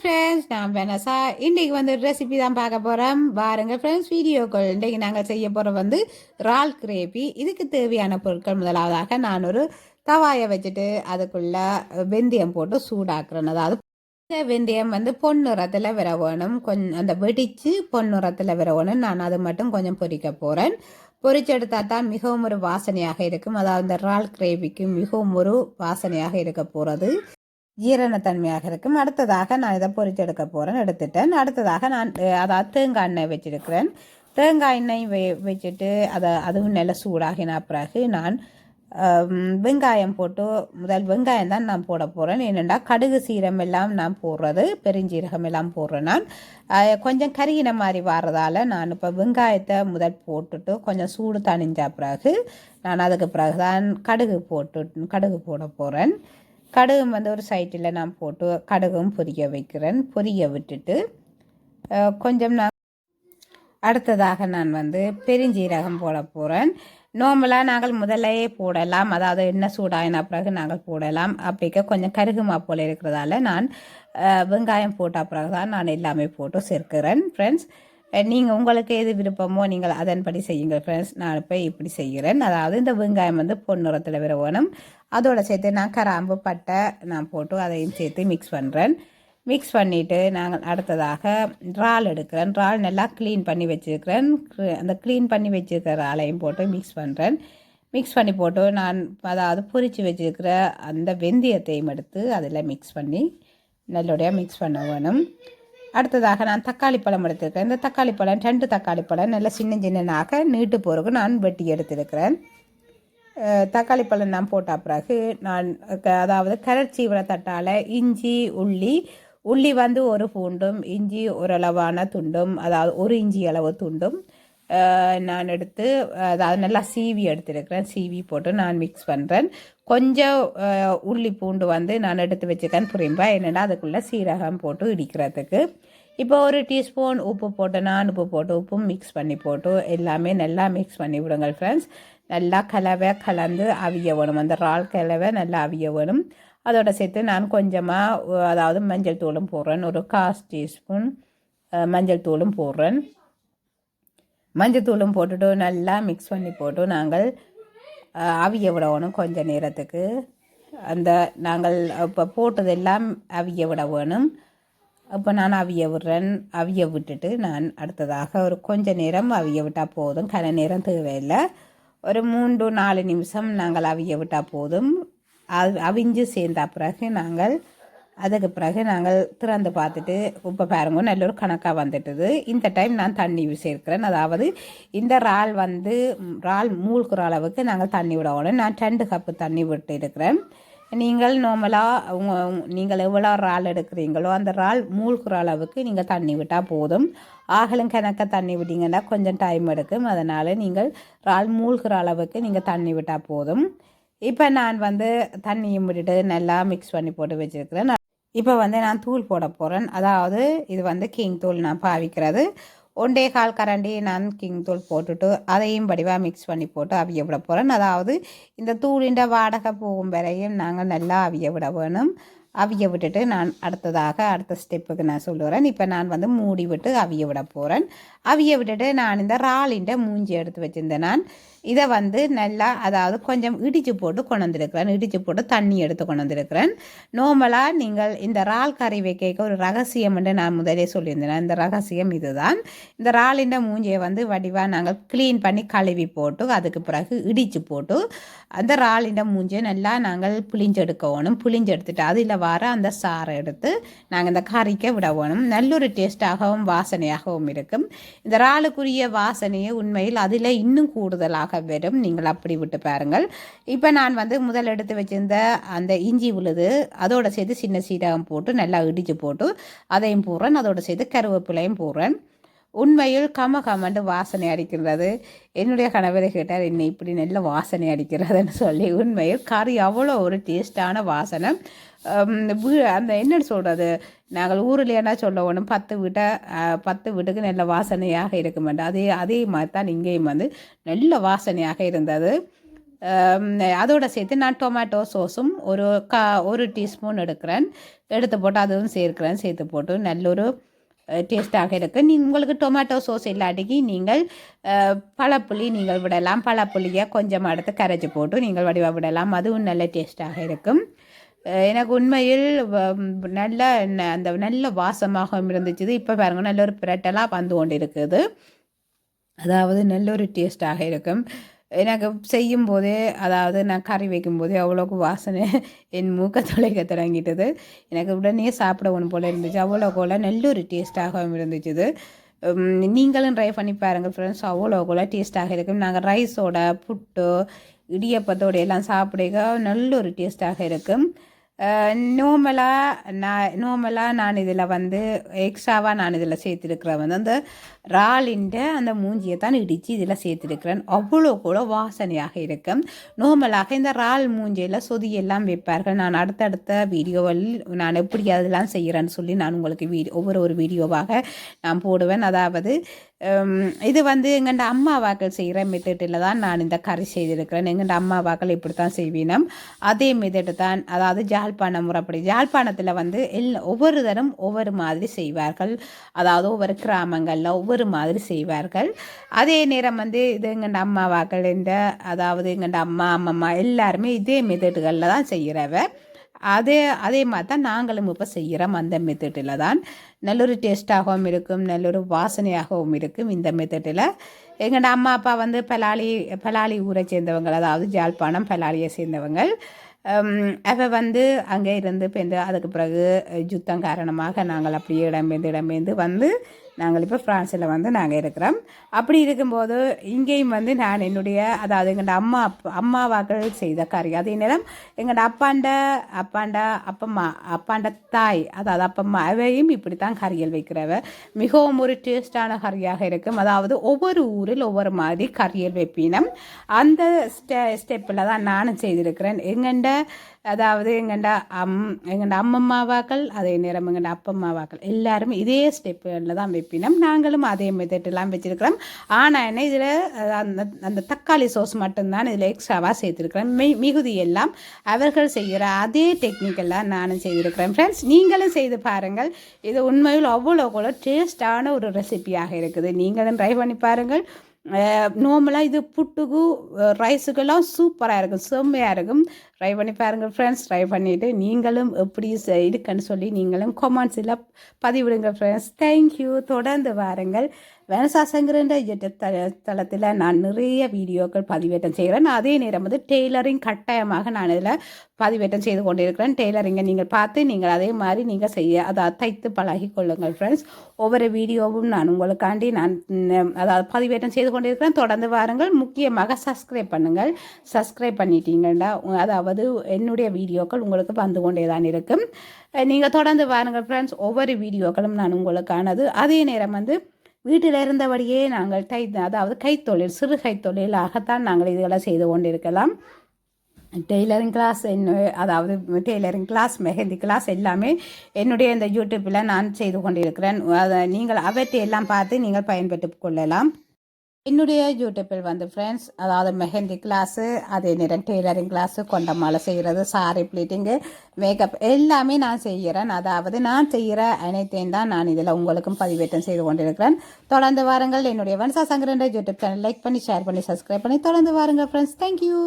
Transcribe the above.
Friends நான் Vanessa இன்றைக்கி வந்து ரெசிபி தான் பார்க்க போகிறோம் பாருங்க ஃப்ரெண்ட்ஸ் வீடியோக்கள் இன்றைக்கி நாங்கள் செய்ய போகிற வந்து ரால் கிரேவி. இதுக்கு தேவையான பொருட்கள் முதலாவதாக நான் ஒரு தவாயை வச்சுட்டு அதுக்குள்ளே வெந்தயம் போட்டு சூடாக்குறேன். அதாவது இந்த வெந்தயம் வந்து பொன்னிறத்தில் வர வேணும் கொஞ்சம் அந்த வெடித்து பொன்னிறத்தில் வர வேணும் நான் அது மட்டும் கொஞ்சம் பொரிக்க போகிறேன் பொரிச்செடுத்தா தான் மிகவும் ஒரு வாசனையாக இருக்கும். அதாவது இந்த இறால் கிரேவிக்கு மிகவும் ஒரு வாசனையாக இருக்க போகிறது ஜீரணத்தன்மையாக இருக்கும். அடுத்ததாக நான் இதை பொரிச்செடுக்க போகிறேன் எடுத்துட்டேன். அடுத்ததாக நான் அதாவது தேங்காய் எண்ணெய் வச்சிருக்கிறேன். தேங்காய் எண்ணெய் வெ வச்சுட்டு அதை அதுவும் நல்ல சூடாகின பிறகு நான் வெங்காயம் போட்டு முதல் வெங்காயம் தான் நான் போட போகிறேன் என்னென்னா கடுகு சீரம் எல்லாம் நான் போடுறது பெருஞ்சீரகம் எல்லாம் போடுறேன் நான். கொஞ்சம் கருகின மாதிரி வர்றதால நான் இப்போ வெங்காயத்தை முதல் போட்டுட்டு கொஞ்சம் சூடு தணிஞ்ச பிறகு நான் அதுக்கு பிறகு தான் கடுகு போட்டு கடுகு போட போகிறேன் கடுகும் வந்து ஒரு சைட்டில் நான் போட்டு கடுகும் பொரிய வைக்கிறேன். பொரிய விட்டுட்டு கொஞ்சம் நான் அடுத்ததாக நான் வந்து பெருஞ்சீரகம் போட போகிறேன் நார்மலாக நாங்கள் முதல்லையே போடலாம். அதாவது எண்ணெய் சூடாயின பிறகு நாங்கள் போடலாம். அப்படிக்க கொஞ்சம் கருகுமா போல் இருக்கிறதால நான் வெங்காயம் போட்ட பிறகு தான் நான் எல்லாமே போட்டு சேர்க்கிறேன் ஃப்ரெண்ட்ஸ் நீங்கள் உங்களுக்கு எது விருப்பமோ நீங்கள் அதன்படி செய்யுங்கள் ஃப்ரெண்ட்ஸ் நான் இப்போ இப்படி செய்கிறேன். அதாவது இந்த வெங்காயம் வந்து பொன்னிறத்தில் விரவணும். அதோட சேர்த்து நான் கராம்பு பட்டை நான் போட்டு அதையும் சேர்த்து மிக்ஸ் பண்ணுறேன் மிக்ஸ் பண்ணிவிட்டு நாங்கள் அடுத்ததாக இறால் எடுக்கிறேன். இறால் நல்லா க்ளீன் பண்ணி வச்சுருக்கிறேன். அந்த க்ளீன் பண்ணி வச்சுருக்கிற இறாலையும் போட்டு மிக்ஸ் பண்ணுறேன் மிக்ஸ் பண்ணி போட்டு நான் அதாவது பொரித்து வச்சுருக்கிற அந்த வெந்தயத்தையும் எடுத்து அதில் மிக்ஸ் பண்ணி நல்லபடியாக மிக்ஸ் பண்ண வேணும். அடுத்ததாக நான் தக்காளி பழம் எடுத்திருக்கேன். இந்த தக்காளி பழம் ரெண்டு தக்காளி பழம் நல்லா சின்ன சின்னனாக நீட்டு போகிறக்கு நான் வெட்டி எடுத்திருக்கிறேன். தக்காளி பழம் நான் போட்ட பிறகு நான் க- அதாவது கரட் தட்டால் இஞ்சி உள்ளி உள்ளி வந்து ஒரு பூண்டும் இஞ்சி ஓரளவான துண்டும் அதாவது ஒரு இஞ்சி அளவு துண்டும் நான் எடுத்து அதாவது நல்லா சீவி எடுத்துருக்கிறேன். சீவி போட்டு நான் மிக்ஸ் பண்ணுறேன் கொஞ்சம் உள்ளி பூண்டு வந்து நான் எடுத்து வச்சுக்கேன் புரியும்பா என்னென்னா அதுக்குள்ளே சீரகம் போட்டு இடிக்கிறதுக்கு. இப்போ ஒரு டீஸ்பூன் உப்பு போட்டு நான் உப்பு போட்டு உப்பும் மிக்ஸ் பண்ணி போட்டு எல்லாமே நல்லா மிக்ஸ் பண்ணி விடுங்கள் ஃப்ரெண்ட்ஸ் நல்லா கலவை கலந்து அவிய வேணும். அந்த இறால் கலவை நல்லா அவிய வேணும். அதோட சேர்த்து நான் கொஞ்சமாக அதாவது மஞ்சள் தூளும் போடுறேன். ஒரு கால் டீஸ்பூன் மஞ்சள் தூளும் போடுறேன். மஞ்சத்தூளும் போட்டுட்டு நல்லா மிக்ஸ் பண்ணி போட்டு நாங்கள் அவிய விடணும் கொஞ்ச நேரத்துக்கு. அந்த நாங்கள் இப்போ போட்டதெல்லாம் அவிய விட வேணும். அப்போ நான் அவிய விடுறேன். அவிய விட்டுட்டு நான் அடுத்ததாக ஒரு கொஞ்ச நேரம் அவிய விட்டால் போதும். கன நேரம் தேவையில்லை. ஒரு மூன்று நாலு நிமிஷம் நாங்கள் அவிய விட்டால் போதும். அது அவிஞ்சு சேர்ந்த பிறகு நாங்கள் அதுக்கு பிறகு நாங்கள் திறந்து பார்த்துட்டு இப்போ பாருங்க நல்ல ஒரு கணக்காக வந்துட்டுது. இந்த டைம் நான் தண்ணி சேர்க்கிறேன் அதாவது இந்த இறால் வந்து இறால் மூழ்கிற அளவுக்கு நாங்கள் தண்ணி விடணும் நான் ரெண்டு கப்பு தண்ணி விட்டு இருக்கிறேன். நீங்கள் நார்மலாக நீங்கள் எவ்வளோ இறால் எடுக்கிறீங்களோ அந்த இறால் மூழ்கிற அளவுக்கு நீங்கள் தண்ணி விட்டால் போதும். ஆகலும் கணக்க தண்ணி விட்டீங்கன்னா கொஞ்சம் டைம் எடுக்கும். அதனால் நீங்கள் இறால் மூழ்கிற அளவுக்கு நீங்கள் தண்ணி விட்டால் போதும். இப்போ நான் வந்து தண்ணியும் விட்டுட்டு நல்லா மிக்ஸ் பண்ணி போட்டு வச்சுருக்கிறேன். இப்போ வந்து நான் தூள் போட போகிறேன் அதாவது இது வந்து கிங் தூள் நான் பாவிக்கிறது. ஒன்றே கால் கரண்டி நான் கிங் தூள் போட்டுட்டு அதையும் வடிவாக மிக்ஸ் பண்ணி போட்டு அவிய விட போகிறேன் அதாவது இந்த தூளின் வாடகை போகும் வரையும் நாங்கள் நல்லா அவிய விட வேணும். அவியை விட்டுட்டு நான் அடுத்ததாக அடுத்த ஸ்டெப்புக்கு நான் சொல்லுறேன் இப்போ நான் வந்து மூடி விட்டு அவிய விட போகிறேன் அவிய விட்டுட்டு நான் இந்த ராலின்ட மூஞ்சி எடுத்து வச்சுருந்தேன் நான். இதை வந்து நல்லா அதாவது கொஞ்சம் இடித்து போட்டு கொண்டு வந்திருக்கிறேன். இடித்து போட்டு தண்ணி எடுத்து கொண்டு வந்திருக்கிறேன். நார்மலாக நீங்கள் இந்த ரால் கறி வைக்க ஒரு ரகசியம்னு நான் முதலே சொல்லியிருந்தேன். இந்த ரகசியம் இதுதான். இந்த ராலிண்ட மூஞ்சியை வந்து வடிவாக நாங்கள் க்ளீன் பண்ணி கழுவி போட்டு அதுக்கு பிறகு இடித்து போட்டு அந்த ராலிண்ட மூஞ்சியை நல்லா நாங்கள் புளிஞ்செடுக்கணும் புளிஞ்செடுத்துட்டு அதில் வர அந்த சாறை எடுத்து நாங்கள் இந்த கறிக்க விட வேணும் நல்லொரு டேஸ்ட்டாகவும் வாசனையாகவும் இருக்கும். இந்த இறாலுக்குரிய வாசனையை உண்மையில் அதில் இன்னும் கூடுதலாக வரும். நீங்கள் அப்படி விட்டு பாருங்கள். இப்போ நான் வந்து முதல் எடுத்து வச்சிருந்த அந்த இஞ்சி உழுது அதோடு சேர்த்து சின்ன சீரகம் போட்டு நல்லா இடித்து போட்டு அதையும் போடுறேன் அதோட சேர்த்து கருவேப்பிலையும் போடுறேன் உண்மையில் கம கமண்டு வாசனை அடிக்கின்றது. என்னுடைய கணவரை கேட்டார் என்னை இப்படி நல்ல வாசனை அடிக்கிறதுன்னு சொல்லி. உண்மையில் கறி அவ்வளோ ஒரு டேஸ்டான வாசனை. அந்த என்ன சொல்கிறது நாங்கள் ஊரில் என்ன சொல்ல ஒன்றும் பத்து வீட்டை பத்து வீட்டுக்கு நல்ல வாசனையாக இருக்க மாட்டோம் அதே அதே மாதிரி தான் இங்கேயும் வந்து நல்ல வாசனையாக இருந்தது. அதோடு அதோட சேர்த்து நான் டொமேட்டோ சோஸும் ஒரு கா ஒரு டீஸ்பூன் எடுக்கிறேன். எடுத்து போட்டு அதுவும் சேர்க்கிறேன். சேர்த்து போட்டு நல்ல ஒரு டேஸ்ட்டாக இருக்குது நீ உங்களுக்கு டொமேட்டோ சோஸ் இல்லாட்டிக்கு நீங்கள் பழப்புளி நீங்கள் விடலாம். பழப்புளியை கொஞ்சம் எடுத்து கரைச்சி போட்டு நீங்கள் வடிவ விடலாம். அதுவும் நல்ல டேஸ்ட்டாக இருக்கும். எனக்கு உண்மையில் நல்ல ந- அந்த நல்ல வாசமாக இருந்துச்சு. இப்போ பாருங்க நல்ல ஒரு பிரட்டலாக வந்து கொண்டு இருக்குது அதாவது நல்ல ஒரு டேஸ்ட்டாக இருக்கும். எனக்கு செய்யும் போதே அதாவது நான் கறி வைக்கும் போதே அவ்வளோக்கு வாசனை என் மூக்க தொலைக்க தொடங்கிட்டது. எனக்கு உடனே சாப்பிட ஒன்று போல் இருந்துச்சு. அவ்வளோக்குள்ள நல்ல ஒரு டேஸ்ட்டாகவும் இருந்துச்சு இது. நீங்களும் ட்ரை பண்ணி பாருங்கள் ஃப்ரெண்ட்ஸ் அவ்வளோக்குள்ள டேஸ்ட்டாக இருக்கும். நாங்கள் ரைஸோட புட்டு இடியப்பத்தோடு எல்லாம் சாப்பிடுக. நல்ல ஒரு டேஸ்ட்டாக இருக்கும். நோமலாக நான் நோமலாக நான் இதில் வந்து எக்ஸ்ட்ராவாக நான் இதில் சேர்த்துருக்கிறேன். வந்து அந்த இறாலின்ற அந்த மூஞ்சியை தான் இடித்து இதில் சேர்த்துருக்கிறேன். அவ்வளோ கூட வாசனையாக இருக்கும். நோமலாக இந்த இறால் மூஞ்சியில் சொதியெல்லாம் வைப்பார்கள். நான் அடுத்தடுத்த வீடியோவில் நான் எப்படி அதெல்லாம் செய்கிறேன்னு சொல்லி நான் உங்களுக்கு வீடியோ ஒவ்வொரு ஒரு வீடியோவாக நான் போடுவேன். அதாவது இது வந்து எங்கண்ட அம்மாவாக்கள் செய்கிற மெத்தட்டில் தான் நான் இந்த கறி செய்திருக்கிறேன். எங்கண்ட அம்மாவாக்கள் இப்படி தான் செய்வீனம். அதே மெத்தடு தான் அதாவது ஜாழ்ப்பாணம் முறைப்படி. ஜாழ்ப்பாணத்தில் வந்து எல் ஒவ்வொரு தரம் ஒவ்வொரு மாதிரி செய்வார்கள். அதாவது ஒவ்வொரு கிராமங்களில் ஒவ்வொரு மாதிரி செய்வார்கள். அதே நேரம் வந்து இது எங்கண்ட அம்மாவாக்கள் இந்த அதாவது எங்கண்ட அம்மா அம்மம்மா எல்லாருமே இதே மெத்தடுகளில் தான் செய்கிறவ அதே அதே மாதிரி தான் நாங்களும் இப்போ செய்கிறோம் அந்த மெத்தடில் தான் நல்ல ஒரு டேஸ்ட்டாகவும் இருக்கும் நல்ல ஒரு வாசனையாகவும் இருக்கும் இந்த மெத்தடில் எங்களோட அம்மா அப்பா வந்து பலாளி பலாளி ஊரை சேர்ந்தவங்க அதாவது ஜாழ்ப்பாணம் பலாளியை சேர்ந்தவங்க அவ வந்து அங்கே இருந்து பெந்து அதுக்கு பிறகு யுத்தம் காரணமாக நாங்கள் அப்படியே இடம்பெயர்ந்து இடம்பெயர்ந்து வந்து நாங்கள் இப்போ ஃப்ரான்ஸில் வந்து நாங்கள் இருக்கிறோம். அப்படி இருக்கும்போது இங்கேயும் வந்து நான் என்னுடைய அதாவது எங்களோட அம்மா அம்மாவாக்கள் செய்த கறி அதே நேரம் எங்களோட அப்பாண்ட அப்பாண்ட அப்பம்மா அப்பாண்ட தாய் அதாவது அப்பம்மா அவையும் இப்படி தான் கறிகள் வைக்கிறவ. மிகவும் ஒரு டேஸ்டான கறியாக இருக்கும். அதாவது ஒவ்வொரு ஊரில் ஒவ்வொரு மாதிரி கறியல் வைப்பினம். அந்த ஸ்டெ ஸ்டெப்பில் தான் நானும் செய்திருக்கிறேன். எங்கண்ட அதாவது எங்கண்டா அம் எங்கண்ட அம்மம்மாவாக்கள் அதே நேரம் எங்கண்ட அப்பம்மாவாக்கள். எல்லாருமே இதே ஸ்டெப்பில் தான் வைப்பினோம். நாங்களும் அதே மெத்தட்லாம் வச்சுருக்கிறோம். ஆனால் என்ன இதில் அந்த அந்த தக்காளி சோஸ் மட்டும்தான் இதில் எக்ஸ்ட்ராவாக சேர்த்துருக்கிறேன் மி மிகுதி எல்லாம் அவர்கள் செய்கிற அதே டெக்னிக்கெல்லாம் நானும் செய்திருக்கிறேன். ஃப்ரெண்ட்ஸ் நீங்களும் செய்து பாருங்கள். இது உண்மையில் அவ்வளோ கூட டேஸ்டான ஒரு ரெசிபியாக இருக்குது. நீங்களும் ட்ரை பண்ணி பாருங்கள். நார்மலாக இது புட்டுக்கு ரைஸுக்கெல்லாம் சூப்பராக இருக்கும். செம்மையாக இருக்கும். ட்ரை பண்ணி பாருங்கள் ஃப்ரெண்ட்ஸ் ட்ரை பண்ணிவிட்டு நீங்களும் எப்படி இருக்குன்னு சொல்லி நீங்களும் கொமெண்ட்ஸில் பதிவிடுங்க ஃப்ரெண்ட்ஸ் தேங்க்யூ தொடர்ந்து வாருங்கள். வெனசாசங்கிற த தளத்தில் நான் நிறைய வீடியோக்கள் பதிவேற்றம் செய்கிறேன் அதே நேரம் வந்து டெய்லரிங் கட்டாயமாக நான் இதில் பதிவேற்றம் செய்து கொண்டிருக்கிறேன். டெய்லரிங்கை நீங்கள் பார்த்து நீங்கள் அதே மாதிரி நீங்கள் செய்ய அதை தைத்து பழகி கொள்ளுங்கள் ஃப்ரெண்ட்ஸ் ஒவ்வொரு வீடியோவும் நான் உங்களுக்காண்டி நான் அதாவது பதிவேற்றம் செய்து கொண்டிருக்கிறேன். தொடர்ந்து வாருங்கள். முக்கியமாக சப்ஸ்கிரைப் பண்ணுங்கள். சப்ஸ்கிரைப் பண்ணிட்டீங்கன்னா உ- அதாவது என்னுடைய வீடியோக்கள் உங்களுக்கு வந்து கொண்டே தான் இருக்கும். நீங்கள் தொடர்ந்து வாருங்கள் ஃப்ரெண்ட்ஸ் ஒவ்வொரு வீடியோக்களும் நான் உங்களுக்கானது. அதே நேரம் வந்து வீட்டில் இருந்தபடியே நாங்கள் தை அதாவது கைத்தொழில் சிறு கைத்தொழிலாகத்தான் நாங்கள் இதெல்லாம் செய்து கொண்டிருக்கலாம். டெய்லரிங் கிளாஸ் என்ன அதாவது டெய்லரிங் கிளாஸ் மெஹந்தி கிளாஸ் எல்லாமே என்னுடைய இந்த யூடியூப்பில் நான் செய்து கொண்டிருக்கிறேன். அதை நீங்கள் அவற்றை எல்லாம் பார்த்து நீங்கள் பயன்பெற்று கொள்ளலாம். என்னுடைய யூடியூப்பில் வந்து ஃப்ரெண்ட்ஸ் அதாவது மெஹந்தி கிளாஸு அதே நேரம் டெய்லரிங் கிளாஸு கொண்டமாலை செய்கிறது சாரி ப்ளீட்டிங்கு மேக்கப் எல்லாமே நான் செய்கிறேன் அதாவது நான் செய்கிற அனைத்தையும் தான் நான் இதில் உங்களுக்கும் பதிவேற்றம் செய்து கொண்டிருக்கிறேன். தொடர்ந்து வாருங்கள். என்னுடைய வன்சா சங்கரன்ற யூடியூப் சேனல் லைக் பண்ணி ஷேர் பண்ணி சப்ஸ்கிரைப் பண்ணி தொடர்ந்து வாருங்கள் ஃப்ரெண்ட்ஸ் தேங்க்யூ